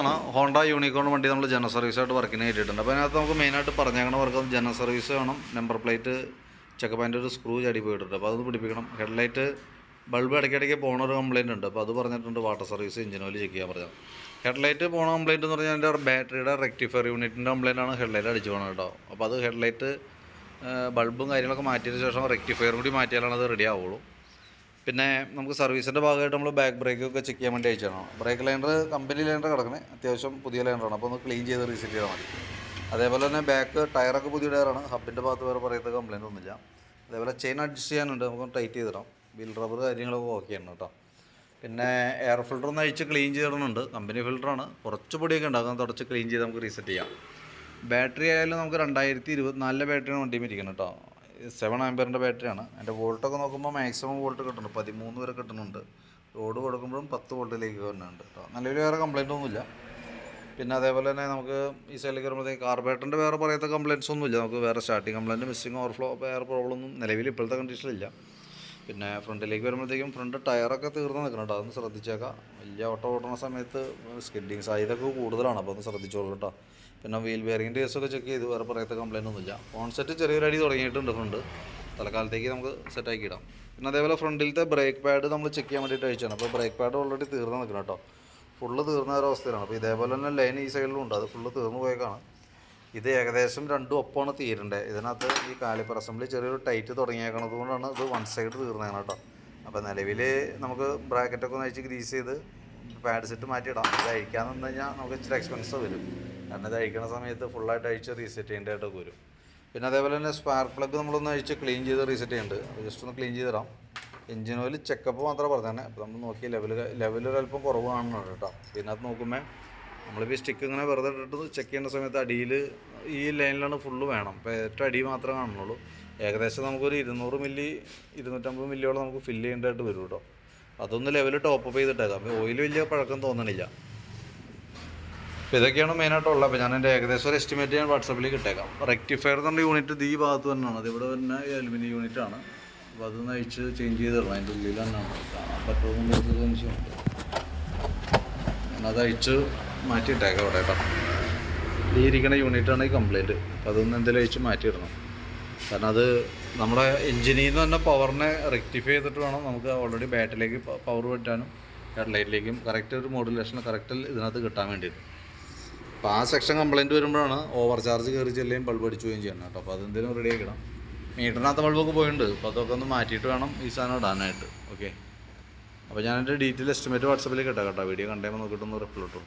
ആണ്. Honda unicorn വണ്ടി നമ്മൾ ജനറൽ സർവീസായിട്ട് വർക്കിന് കയറ്റിയിട്ടുണ്ട് അപ്പോൾ അതിനകത്ത് നമുക്ക് മെയിനായിട്ട് പറഞ്ഞേക്കണ വർക്ക് ജനറൽ സർവീസ് വേണം. നമ്പർ പ്ലേറ്റ് ചെക്ക് ചെക്കപ്പാന്റെ ഒരു സ്ക്രൂ ചടി പോയിട്ടുണ്ട്. അപ്പോൾ അതൊന്ന് പിടിപ്പിക്കണം. ഹെഡ്ലൈറ്റ് ബൾബ് ഇടയ്ക്കിടയ്ക്ക് പോണ ഒരു കംപ്ലയിന്റ് ഉണ്ട്. അപ്പോൾ അത് പറഞ്ഞിട്ടുണ്ട് water service engine oil check ചെയ്യാൻ പറഞ്ഞത്. ഹെഡ്ലൈറ്റ് പോണ കംപ്ലയിന്റ് എന്ന് പറഞ്ഞാൽ അതിന്റെ ബാറ്ററിയുടെ റെക്ടിഫയർ യൂണിറ്റിന്റെ കംപ്ലയിന്റ് ആണ് ഹെഡ്ലൈറ്റ് അടിച്ച് പോകണം കേട്ടോ. അപ്പോൾ അത് ഹെഡ്ലൈറ്റ് ബൾബും കാര്യങ്ങളൊക്കെ മാറ്റിയതിന് ശേഷം റെക്ടിഫയറും കൂടി മാറ്റിയാലാണ് അത് റെഡി ആവുള്ളൂ. പിന്നെ നമുക്ക് സർവീസിന്റെ ഭാഗമായിട്ട് നമ്മൾ ബാക്ക് ബ്രേക്ക് ഒക്കെ ചെക്ക് ചെയ്യാൻ വേണ്ടി അയച്ചാണ് ബ്രേക്ക് ലൈനർ കമ്പനി ലൈനർ കിടക്കുന്നത് അത്യാവശ്യം പുതിയ ലൈനറാണ് അപ്പോൾ ഒന്ന് ക്ലീൻ ചെയ്ത് റീസെറ്റ് ചെയ്താൽ മതി. അതേപോലെ തന്നെ ബാക്ക് ടയറൊക്കെ പുതിയ ടയറാണ് ഹബിന്റെ ഭാഗത്ത് വേറെ പറയത്ത കംപ്ലയിന്റ് ഒന്നുമില്ല. അതേപോലെ ചെയിൻ അഡ്ജസ്റ്റ് ചെയ്യാനുണ്ട്. നമുക്ക് ടൈറ്റ് ചെയ്തിടാം. വീൽ റബ്ബർ കാര്യങ്ങളൊക്കെ ഓക്കെയാണ് കേട്ടോ. പിന്നെ എയർ ഫിൽറ്റർ ഒന്ന് അഴിച്ച് ക്ലീൻ ചെയ്തിടുന്നുണ്ട് കമ്പനി ഫിൽറ്ററാണ് കുറച്ച് പൊടിയൊക്കെ ഉണ്ടാകും തുടച്ച് ക്ലീൻ ചെയ്ത് നമുക്ക് റീസെറ്റ് ചെയ്യാം. ബാറ്ററി ആയാലും നമുക്ക് രണ്ടായിരത്തി ഇരുപത്തിനാലിലെ ബാറ്ററിയാണ് വണ്ടിയും ഇരിക്കുന്നത് കേട്ടോ. സെവൻ ആംബിയറിന്റെ ബാറ്ററിയാണ് അതിന്റെ വോൾട്ടൊക്കെ നോക്കുമ്പോൾ മാക്സിമം വോൾട്ട് കിട്ടുന്നുണ്ട് പതിമൂന്ന് വരെ കിട്ടുന്നുണ്ട് ലോഡ് കൊടുക്കുമ്പോഴും പത്ത് വോൾട്ടിലേക്ക് വരുന്നുണ്ട് കേട്ടോ നിലവിൽ വേറെ കംപ്ലൈന്റ് ഒന്നുമില്ല. പിന്നെ അതേപോലെ തന്നെ നമുക്ക് ഈ സൈഡിലേക്ക് വരുമ്പോഴത്തേക്ക് കാർബേറ്ററിന്റെ വേറെ പറയാത്ത കംപ്ലയിൻസ് ഒന്നുമില്ല. നമുക്ക് വേറെ സ്റ്റാർട്ടിങ് കംപ്ലയിന്റ് മിസ്സിങ് ഓവർഫ്ലോ വേറെ പ്രോബ്ലം ഒന്നും നിലവിൽ ഇപ്പോഴത്തെ കണ്ടീഷനിലില്ല പിന്നെ ഫ്രണ്ടിലേക്ക് വരുമ്പോഴത്തേക്കും ഫ്രണ്ട് ടയറൊക്കെ തീർന്ന് നിൽക്കണം അതൊന്ന് ശ്രദ്ധിച്ചേക്കാം. വലിയ ഓട്ടോ ഓടുന്ന സമയത്ത് സ്കിഡിങ് സാധ്യതയൊക്കെ കൂടുതലാണ്. അപ്പോൾ ഒന്ന് ശ്രദ്ധിച്ചോളൂ കേട്ടോ. പിന്നെ വീൽ ബെയറിങ്ങിന്റെ കേസൊക്കെ ചെക്ക് ചെയ്ത് വേറെ പറയാത്ത കംപ്ലയിന്റ് ഒന്നുമില്ല. കോൺസെറ്റ് ചെറിയൊരു അടി തുടങ്ങിയിട്ടുണ്ട് ഫ്രണ്ട് തൽക്കാലത്തേക്ക് നമുക്ക് സെറ്റാക്കി ഇടാം. പിന്നെ അതേപോലെ ഫ്രണ്ടിലത്തെ ബ്രേക്ക് പാഡ് നമ്മൾ ചെക്ക് ചെയ്യാൻ വേണ്ടിയിട്ട് അയച്ചാണ് അപ്പോൾ ബ്രേക്ക് പാഡ് ഓൾറെഡി തീർന്ന് നിൽക്കണം കേട്ടോ. ഫുള്ള് തീർന്ന ഒരു അവസ്ഥയിലാണ്. അപ്പോൾ ഇതേപോലെ തന്നെ ലൈൻ ഈ സൈഡിലും ഉണ്ട്. അത് ഫുള്ള് തീർന്നു പോയേക്കാണ്. ഇത് ഏകദേശം രണ്ടും ഒപ്പമാണ് തീരേണ്ടത് ഇതിനകത്ത് ഈ കാലിപ്പർ അസംബ്ലി ചെറിയൊരു ടൈറ്റ് തുടങ്ങിയേക്കണത് കൊണ്ടാണ് ഇത് വൺ സൈഡ് തീർന്നേക്കണം കേട്ടോ അപ്പോൾ നിലവിൽ നമുക്ക് ബ്രാക്കറ്റൊക്കെ ഒന്ന് അഴിച്ച് ഗ്രീസ് ചെയ്ത് പാഡ് സെറ്റ് മാറ്റിയിടാം. ഇത് അഴിക്കാൻ നിന്ന് കഴിഞ്ഞാൽ നമുക്ക് ഇച്ചിരി എക്സ്പെൻസ് വരും. കാരണം ഇത് അഴിക്കണ സമയത്ത് ഫുള്ളായിട്ട് അഴിച്ച് റീസെറ്റ് ചെയ്യേണ്ടതായിട്ടൊക്കെ വരും. പിന്നെ അതേപോലെ തന്നെ സ്പാർക്ക് പ്ലഗ് നമ്മളൊന്ന് അഴിച്ച് ക്ലീൻ ചെയ്ത് റീസെറ്റ് ചെയ്യുന്നുണ്ട് അപ്പോൾ ജസ്റ്റ് ഒന്ന് ക്ലീൻ ചെയ്ത് തരാം എഞ്ചിൻ ഓയിൽ ചെക്കപ്പ് മാത്രമേ പറഞ്ഞേ അപ്പോൾ നമ്മൾ നോക്കി ലെവൽ ഒരല്പം കുറവ് കാണുന്നുണ്ട് കേട്ടോ ഇതിനകത്ത് നോക്കുമ്പോൾ നമ്മളിപ്പോൾ സ്റ്റിക്ക് ഇങ്ങനെ വെറുതെ ഇട്ടിട്ട് ചെക്ക് ചെയ്യേണ്ട സമയത്ത് അടിയിൽ ഈ ലൈനിലാണ് ഫുള്ള് വേണം. അപ്പോൾ ഏറ്റവും അടി മാത്രമേ കാണുന്നുള്ളൂ. ഏകദേശം നമുക്കൊരു ഇരുന്നൂറ് മില്ലി ഇരുന്നൂറ്റമ്പത് മില്ലിയോളം നമുക്ക് ഫില്ല് ചെയ്യേണ്ടതായിട്ട് വരും കേട്ടോ അതൊന്ന് ലെവൽ ടോപ്പ് അപ്പ് ചെയ്തിട്ടേക്കാം. അപ്പോൾ ഓയിൽ വലിയ പഴക്കം തോന്നണില്ല. അപ്പോൾ ഇതൊക്കെയാണ് മെയിനായിട്ടുള്ളത് അപ്പോൾ ഞാൻ എന്റെ ഏകദേശം ഒരു എസ്റ്റിമേറ്റ് ഞാൻ വാട്സപ്പിൽ ഇട്ടേക്കാം. റെക്ടിഫയർ എന്നുള്ള യൂണിറ്റ് ഇത് ഈ ഭാഗത്ത് തന്നെയാണ്. അത് ഇവിടെ തന്നെ അലുമിനിയം യൂണിറ്റാണ് അപ്പോൾ അത് നയിച്ച് ചേഞ്ച് ചെയ്ത് തരണം. അതിന്റെ ഉള്ളിൽ തന്നെയാണ്. പറ്റുമെന്ന് സംശയമുണ്ട് ഞാനത് അയച്ച് മാറ്റിയിട്ടേക്കാം അവിടെ കേട്ടോ. ഈ ഇരിക്കുന്ന യൂണിറ്റാണ് ഈ കംപ്ലൈന്റ് അപ്പം അതൊന്ന് എന്തെങ്കിലും അയച്ച് മാറ്റിയിടണം. കാരണം അത് നമ്മുടെ എഞ്ചിനിൽ നിന്ന് തന്നെ പവറിനെ റെക്ടിഫൈ ചെയ്തിട്ട് വേണം നമുക്ക് ഓൾറെഡി ബാറ്ററിയിലേക്ക് പവർ പറ്റാനും ഹെഡ്ലൈറ്റിലേക്കും കറക്റ്റ് ഒരു മോഡുലേഷൻ കറക്റ്റ് ഇതിനകത്ത് കിട്ടാൻ വേണ്ടിയിട്ട്. അപ്പോൾ ആ സെക്ഷൻ കംപ്ലൈന്റ് വരുമ്പോഴാണ് ഓവർ ചാർജ് കയറി ചെല്ലുകയും ബൾബ് അടിച്ചു പോവുകയും ചെയ്യണം കേട്ടോ. അപ്പോൾ അതെന്തെങ്കിലും റെഡി ആക്കണം. മീറ്ററിനകത്ത് ബൾബൊക്കെ പോയിട്ടുണ്ട്. അപ്പോൾ അതൊക്കെ ഒന്ന് മാറ്റിയിട്ട് വേണം ഈ സാധനം ഇടാനായിട്ട്. ഓക്കെ അപ്പോൾ ഞാൻ ഡീറ്റെയിൽ എസ്റ്റിമേറ്റ് വാട്സപ്പിലേക്ക് ഇട്ടാം കേട്ടോ. വീഡിയോ കണ്ടേമ്പോൾ നോക്കിയിട്ടൊന്ന് റിപ്ലൈ ഇട്ടു